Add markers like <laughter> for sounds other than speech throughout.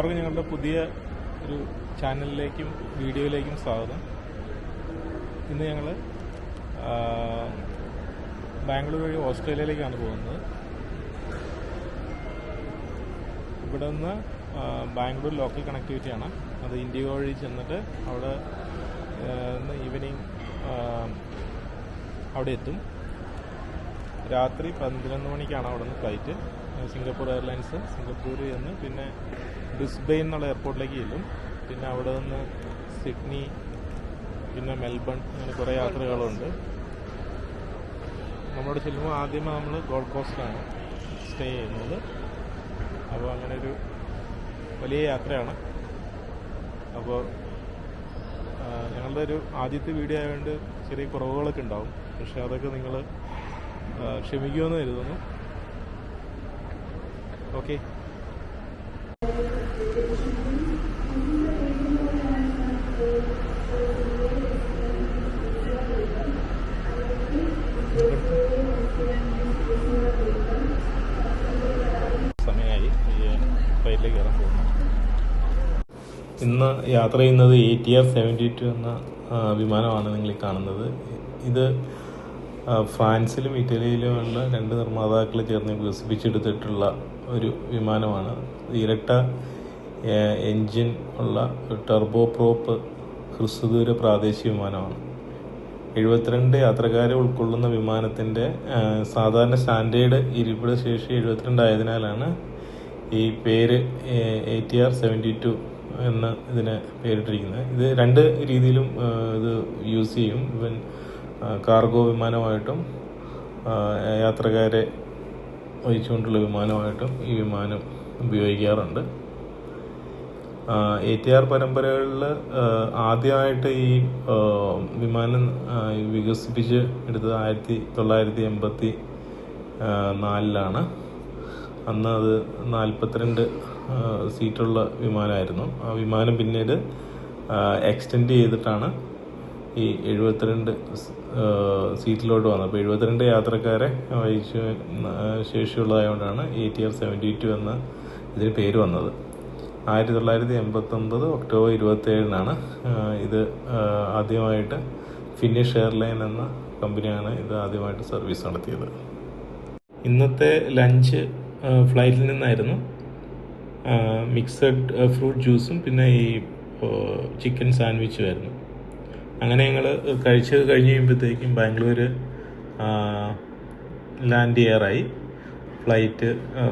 എല്ലാവർക്കും ഞങ്ങളുടെ പുതിയ ഒരു ചാനലിലേക്കും വീഡിയോയിലേക്കും സ്വാഗതം. ഇന്ന് ഞങ്ങൾ ബാംഗ്ലൂർ വഴി ഓസ്ട്രേലിയയിലേക്കാണ് പോകുന്നത്. ഇവിടെ നിന്ന് ബാംഗ്ലൂർ ലോക്കൽ കണക്ടിവിറ്റിയാണ് അത് ഇൻഡിഗോ വഴി ചെന്നിട്ട് അവിടെ ഈവനിങ് അവിടെ എത്തും. രാത്രി പതിനൊന്ന് മണിക്കാണ് അവിടെ നിന്ന് ഫ്ലൈറ്റ്. സിംഗപ്പൂർ എയർലൈൻസ് സിംഗപ്പൂർ നിന്ന് പിന്നെ ബ്രിസ്ബെയിൻ എന്നുള്ള എയർപോർട്ടിലേക്ക് ചെല്ലും. പിന്നെ അവിടെ നിന്ന് സിഡ്നി പിന്നെ മെൽബൺ അങ്ങനെ കുറേ യാത്രകളുണ്ട്. നമ്മളോട് ചെല്ലുമ്പോൾ ആദ്യമേ നമ്മൾ ഗോൾഡ് കോസ്റ്റിലാണ് സ്റ്റേ ചെയ്യുന്നത്. അപ്പോൾ അങ്ങനെ ഒരു വലിയ യാത്രയാണ്. അപ്പോൾ ഞങ്ങളുടെ ഒരു ആദ്യത്തെ വീഡിയോ ആയതുകൊണ്ട് ചെറിയ കുറവുകളൊക്കെ ഉണ്ടാവും. പക്ഷെ അതൊക്കെ നിങ്ങൾ ക്ഷമിക്കുമെന്ന് കരുതുന്നു. ഓക്കെ. സമയമായി ഇന്ന് യാത്ര ചെയ്യുന്നത് A T R seventy two എന്ന വിമാനമാണ് നിങ്ങൾ കാണുന്നത്. ഇത് ഫ്രാൻസിലും ഇറ്റലിയിലുമുള്ള രണ്ട് നിർമ്മാതാക്കൾ ചേർന്ന് വികസിപ്പിച്ചെടുത്തിട്ടുള്ള ഒരു വിമാനമാണ്. ഇരട്ട എൻജിൻ ഉള്ള ടർബോ പ്രോപ്പ് ഹ്രസ്വദൂര പ്രാദേശിക വിമാനമാണ്. എഴുപത്തിരണ്ട് യാത്രക്കാരെ ഉൾക്കൊള്ളുന്ന വിമാനത്തിന്റെ സാധാരണ സ്റ്റാൻഡേർഡ് ഇരിപ്പിട ശേഷി എഴുപത്തിരണ്ട് ആയതിനാലാണ് ഈ പേര് A T R seventy two എന്ന് ഇതിന് പേരിട്ടിരിക്കുന്നത്. ഇത് രണ്ട് രീതിയിലും ഇത് യൂസ് ചെയ്യും. ഇവൻ കാർഗോ വിമാനമായിട്ടും യാത്രക്കാരെ വഹിച്ചുകൊണ്ടുള്ള വിമാനമായിട്ടും ഈ വിമാനം ഉപയോഗിക്കാറുണ്ട്. എ ടി ആർ പരമ്പരകളിൽ ആദ്യമായിട്ട് ഈ വിമാനം വികസിപ്പിച്ച് എടുത്തത് ആയിരത്തി തൊള്ളായിരത്തി എൺപത്തി നാലിലാണ്. അന്ന് അത് നാൽപ്പത്തിരണ്ട് സീറ്റുള്ള വിമാനമായിരുന്നു. ആ വിമാനം പിന്നീട് എക്സ്റ്റെൻഡ് ചെയ്തിട്ടാണ് ഈ എഴുപത്തിരണ്ട് സീറ്റിലോട്ട് വന്നത്. അപ്പോൾ എഴുപത്തിരണ്ട് യാത്രക്കാരെ വഹിച്ച് ശേഷിയുള്ളതായതുകൊണ്ടാണ് A T R seventy two എന്ന ഇതിന് പേര് വന്നത്. ആയിരത്തി തൊള്ളായിരത്തി എൺപത്തൊമ്പത് ഒക്ടോബർ ഇരുപത്തേഴിനാണ് ഇത് ആദ്യമായിട്ട് ഫിനിഷ് എയർലൈൻ എന്ന കമ്പനിയാണ് ഇത് ആദ്യമായിട്ട് സർവീസ് നടത്തിയത്. ഇന്നത്തെ ലഞ്ച് ഫ്ലൈറ്റിൽ നിന്നായിരുന്നു. മിക്സഡ് ഫ്രൂട്ട് ജ്യൂസും പിന്നെ ഈ ചിക്കൻ സാൻഡ്വിച്ചും ആയിരുന്നു. അങ്ങനെ ഞങ്ങൾ കഴിച്ച് കഴിഞ്ഞ് കഴിയുമ്പോഴത്തേക്കും ബാംഗ്ലൂർ ലാൻഡ് ചെയ്യാറായി ഫ്ലൈറ്റ്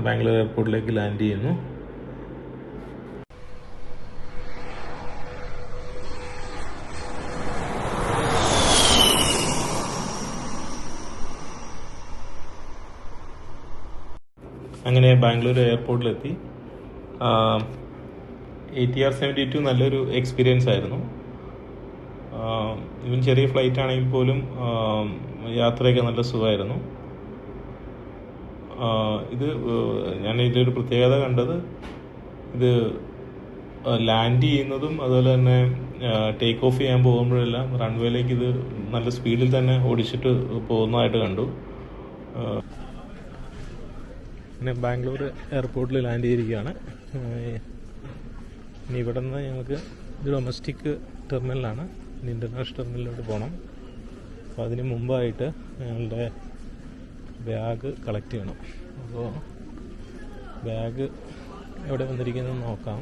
ബാംഗ്ലൂർ എയർപോർട്ടിലേക്ക് ലാൻഡ് ചെയ്യുന്നു. അങ്ങനെ Bangalore എയർപോർട്ടിലെത്തി A T R seventy two നല്ലൊരു എക്സ്പീരിയൻസ് ആയിരുന്നു. ഇവൻ ചെറിയ ഫ്ലൈറ്റ് ആണെങ്കിൽ പോലും യാത്രയൊക്കെ നല്ല സുഖമായിരുന്നു. ഇത് ഞാൻ ഇതിലൊരു പ്രത്യേകത കണ്ടത് ഇത് ലാൻഡ് ചെയ്യുന്നതും അതുപോലെ തന്നെ ടേക്ക് ഓഫ് ചെയ്യാൻ പോകുമ്പോഴെല്ലാം റൺവേയിലേക്ക് ഇത് നല്ല സ്പീഡിൽ തന്നെ ഓടിച്ചിട്ട് പോകുന്നതായിട്ട് കണ്ടു. പിന്നെ ബാംഗ്ലൂർ എയർപോർട്ടിൽ ലാൻഡ് ചെയ്തിരിക്കുകയാണ്. ഇനി ഇവിടെ നിന്ന് ഞങ്ങൾക്ക് ഡൊമസ്റ്റിക് ടെർമിനലാണ് ഇന്റർനാഷണൽ ടെർമിനലിലോട്ട് പോകണം അപ്പോൾ അതിന് മുമ്പായിട്ട് ഞങ്ങളുടെ ബാഗ് കളക്ട് ചെയ്യണം. അപ്പോൾ ബാഗ് എവിടെ വന്നിരിക്കുന്നത് നോക്കാം.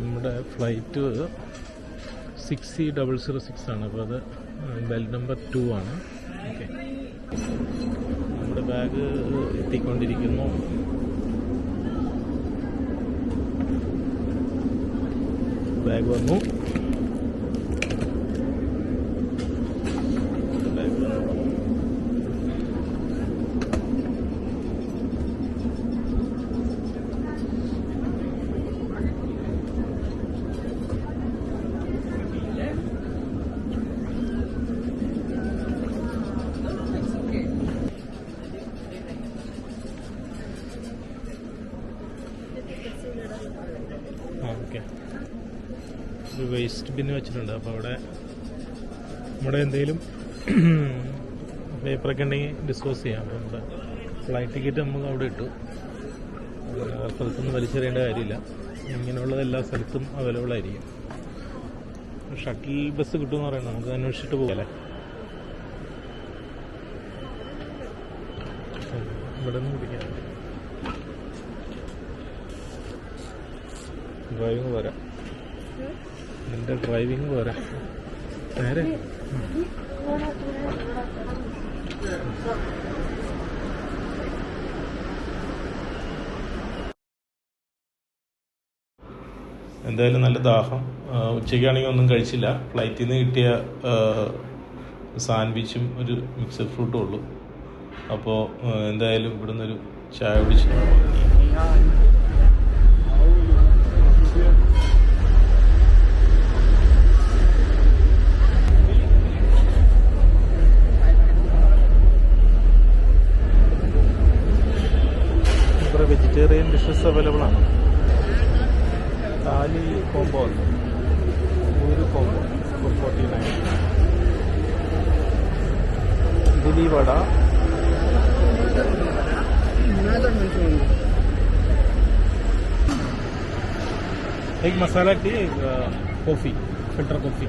നമ്മുടെ flight six C double zero six ആണ്. അപ്പോൾ അത് ബെൽ നമ്പർ ടു ആണ്. ഓക്കെ നമ്മുടെ ബാഗ് എത്തിക്കൊണ്ടിരിക്കുന്നു. ബാഗ് വന്നു ബാഗ് വന്നു ആ ഓക്കെ ഒരു വേസ്റ്റ് ബിന്ന് വെച്ചിട്ടുണ്ട്. അപ്പോൾ അവിടെ നമ്മുടെ എന്തെങ്കിലും പേപ്പറൊക്കെ ഉണ്ടെങ്കിൽ ഡിസ്പോസ് ചെയ്യാം. അപ്പോൾ നമ്മുടെ ഫ്ലൈറ്റ് ടിക്കറ്റ് നമുക്ക് അവിടെ ഇട്ടു. സ്ഥലത്തൊന്നും വലിച്ചെറിയേണ്ട കാര്യമില്ല. ഇങ്ങനെയുള്ളത് എല്ലാ സ്ഥലത്തും അവൈലബിൾ ആയിരിക്കും. ഷട്ടിൽ ബസ് കിട്ടുമെന്ന് പറയുന്നത് നമുക്ക് അന്വേഷിച്ചിട്ട് പോകാല്ലേ ഇവിടെ നിന്ന് പിടിക്കാം. ഡ്രൈവിംഗ് പോരാ നിന്റെ ഡ്രൈവിംഗ് പോരാ നേരെ എന്തായാലും നല്ല ദാഹം. ഉച്ചയ്ക്കാണെങ്കിൽ ഒന്നും കഴിച്ചില്ല. ഫ്ലൈറ്റിൽ നിന്ന് കിട്ടിയ സാൻഡ്വിച്ചും ഒരു മിക്സഡ് ഫ്രൂട്ടും ഉള്ളൂ. അപ്പോൾ എന്തായാലും ഇവിടുന്ന് ഒരു ചായ കുടിച്ച് വെജിറ്റേറിയൻ ഡിഷസ് അവൈലബിൾ ആണ് താലി കോംബോ ഉണ്ട് ഒരു combo four forty nine idli vada एक मसाला टी एक coffee filter coffee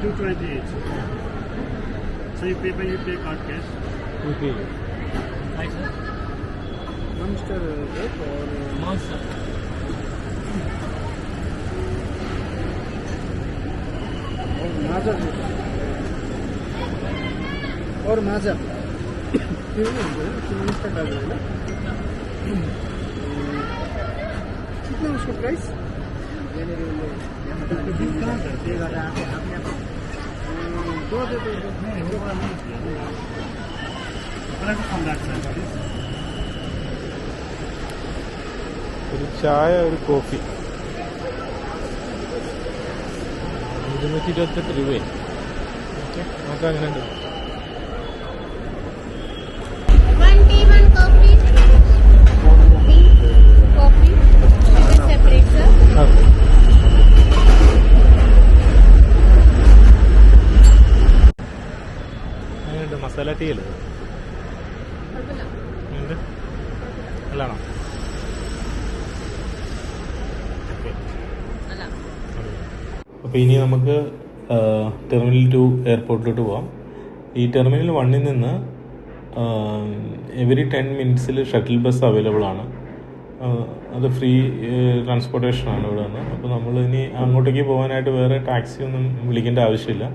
Two twenty each. sir pay pay you pay card cash okay hi sir नमस्कार और नमस्कार और माजा और माजा कितना उसको प्राइस <laughs> ഒരു ചായ ഒരു കോഫി. ഇരുന്നൂറ്റി ഇരുപത്തെട്ട് രൂപയെ ഓക്കെ നമുക്ക് അങ്ങനെ ഉണ്ട് ടീ നല്ലതാണോ അപ്പോൾ ഇനി നമുക്ക് ടെർമിനൽ ടു എയർപോർട്ടിലോട്ട് പോവാം. ഈ ടെർമിനൽ വണ്ണിൽ നിന്ന് എവറി ടെൻ മിനിറ്റ്സിൽ ഷട്ടിൽ ബസ് അവൈലബിൾ ആണ്. അത് ഫ്രീ ട്രാൻസ്പോർട്ടേഷൻ ആണ് ഇവിടെ നിന്ന് അപ്പോൾ നമ്മൾ ഇനി അങ്ങോട്ടേക്ക് പോകാനായിട്ട് വേറെ ടാക്സി ഒന്നും വിളിക്കേണ്ട ആവശ്യമില്ല.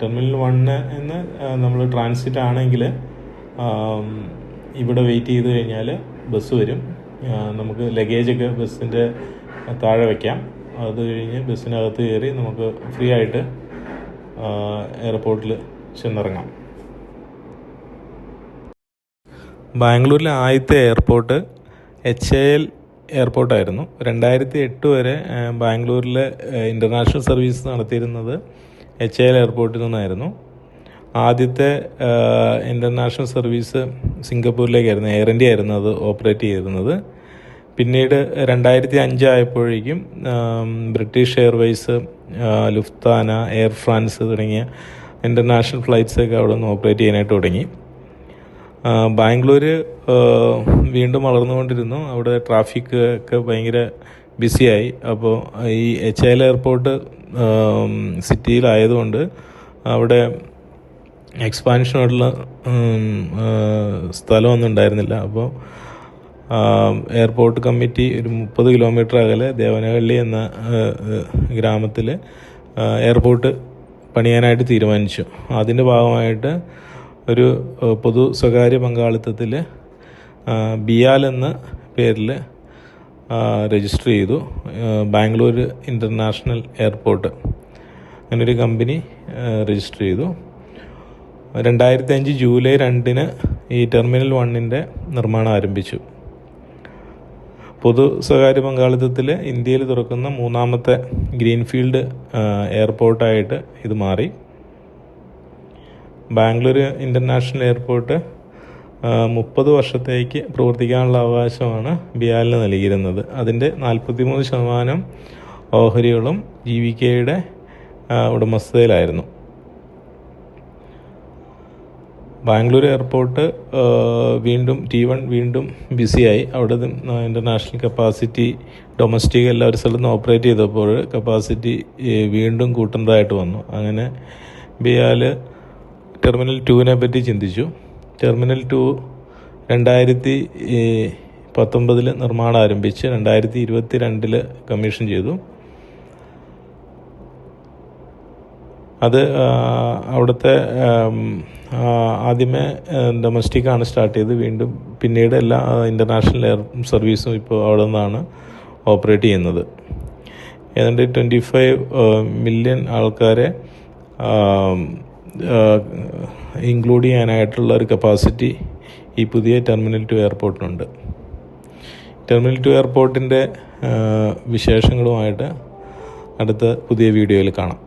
ടെർമിനൽ വണ്ണ് എന്ന് നമ്മൾ ട്രാൻസിറ്റ് ആണെങ്കിൽ ഇവിടെ വെയിറ്റ് ചെയ്ത് കഴിഞ്ഞാൽ ബസ് വരും. നമുക്ക് ലഗേജൊക്കെ ബസ്സിന്റെ താഴെ വയ്ക്കാം അത് കഴിഞ്ഞ് ബസ്സിനകത്ത് കയറി നമുക്ക് ഫ്രീ ആയിട്ട് എയർപോർട്ടിൽ ചെന്നിറങ്ങാം. ബാംഗ്ലൂരിലെ ആദ്യത്തെ എയർപോർട്ട് എച്ച് എ എൽ എയർപോർട്ടായിരുന്നു രണ്ടായിരത്തി എട്ട് വരെ ബാംഗ്ലൂരിൽ ഇന്റർനാഷണൽ സർവീസ് നടത്തിയിരുന്നത് എച്ച് എൽ എയർപോർട്ടിൽ നിന്നായിരുന്നു. ആദ്യത്തെ ഇന്റർനാഷണൽ സർവീസ് സിംഗപ്പൂരിലേക്കായിരുന്നു എയർ ഇന്ത്യ ആയിരുന്നു അത് ഓപ്പറേറ്റ് ചെയ്തിരുന്നത്. പിന്നീട് രണ്ടായിരത്തി അഞ്ചായപ്പോഴേക്കും British Airways Lufthansa Air France തുടങ്ങിയ ഇന്റർനാഷണൽ ഫ്ലൈറ്റ്സൊക്കെ അവിടെ നിന്ന് ഓപ്പറേറ്റ് ചെയ്യാനായിട്ട് തുടങ്ങി. ബാംഗ്ലൂർ വീണ്ടും വളർന്നുകൊണ്ടിരുന്നു. അവിടെ ട്രാഫിക് ഒക്കെ ഭയങ്കര ബിസിയായി. അപ്പോൾ ഈ എച്ച് എൽ എയർപോർട്ട് സിറ്റിയിലായതുകൊണ്ട് അവിടെ ആ, സ്ഥലമൊന്നും ഉണ്ടായിരുന്നില്ല. അപ്പോൾ എയർപോർട്ട് കമ്മിറ്റി ഒരു മുപ്പത് കിലോമീറ്റർ അകലെ ദേവനഹള്ളി എന്ന ഗ്രാമത്തിൽ എയർപോർട്ട് പണിയാനായിട്ട് തീരുമാനിച്ചു. അതിന്റെ ഭാഗമായിട്ട് ഒരു പൊതു സ്വകാര്യ പങ്കാളിത്തത്തിൽ ബിയാൽ എന്ന പേരിൽ രജിസ്റ്റർ ചെയ്തു. ബാംഗ്ലൂർ ഇന്റർനാഷണൽ എയർപോർട്ട് അങ്ങനൊരു കമ്പനി രജിസ്റ്റർ ചെയ്തു. രണ്ടായിരത്തി അഞ്ച് ജൂലൈ രണ്ടിന് ഈ ടെർമിനൽ വണ്ണിന്റെ നിർമ്മാണം ആരംഭിച്ചു. പൊതു സ്വകാര്യ പങ്കാളിത്തത്തിൽ ഇന്ത്യയിൽ തുറക്കുന്ന മൂന്നാമത്തെ ഗ്രീൻഫീൽഡ് എയർപോർട്ടായിട്ട് ഇത് മാറി. ബാംഗ്ലൂർ ഇന്റർനാഷണൽ എയർപോർട്ട് മുപ്പത് വർഷത്തേക്ക് പ്രവർത്തിക്കാനുള്ള അവകാശമാണ് ബിയാലിന് നൽകിയിരുന്നത്. അതിന്റെ നാൽപ്പത്തിമൂന്ന് ശതമാനം ഓഹരികളും ജി വി കെയുടെ ഉടമസ്ഥതയിലായിരുന്നു. ബാംഗ്ലൂർ എയർപോർട്ട് വീണ്ടും ടി വൺ വീണ്ടും ബിസിയായി. അവിടെ ഇന്റർനാഷണൽ കപ്പാസിറ്റി ഡൊമസ്റ്റിക് എല്ലാ ഒരു സ്ഥലത്തും ഓപ്പറേറ്റ് ചെയ്തപ്പോൾ കപ്പാസിറ്റി വീണ്ടും കൂട്ടുന്നതായിട്ട് വന്നു. അങ്ങനെ ബിയാൽ ടെർമിനൽ ടുവിനെ പറ്റി ചിന്തിച്ചു. ടെർമിനൽ ടു രണ്ടായിരത്തി പത്തൊമ്പതിൽ നിർമ്മാണം ആരംഭിച്ച് രണ്ടായിരത്തി ഇരുപത്തി രണ്ടിൽ കമ്മീഷൻ ചെയ്തു. അത് അവിടുത്തെ ആദ്യമേ ഡൊമസ്റ്റിക്കാണ് സ്റ്റാർട്ട് ചെയ്ത്. വീണ്ടും പിന്നീട് എല്ലാ ഇന്റർനാഷണൽ എയർ സർവീസും ഇപ്പോൾ അവിടെ നിന്നാണ് ഓപ്പറേറ്റ് ചെയ്യുന്നത്. ഏതാണ്ട് ട്വന്റി ഫൈവ് മില്യൺ ആൾക്കാരെ ഇൻക്ലൂഡ് ചെയ്യാനായിട്ടുള്ള ഒരു കപ്പാസിറ്റി ഈ പുതിയ ടെർമിനൽ ടു എയർപോർട്ടിനുണ്ട് ടെർമിനൽ ടു എയർപോർട്ടിന്റെ വിശേഷങ്ങളുമായിട്ട് അടുത്ത പുതിയ വീഡിയോയിൽ കാണാം.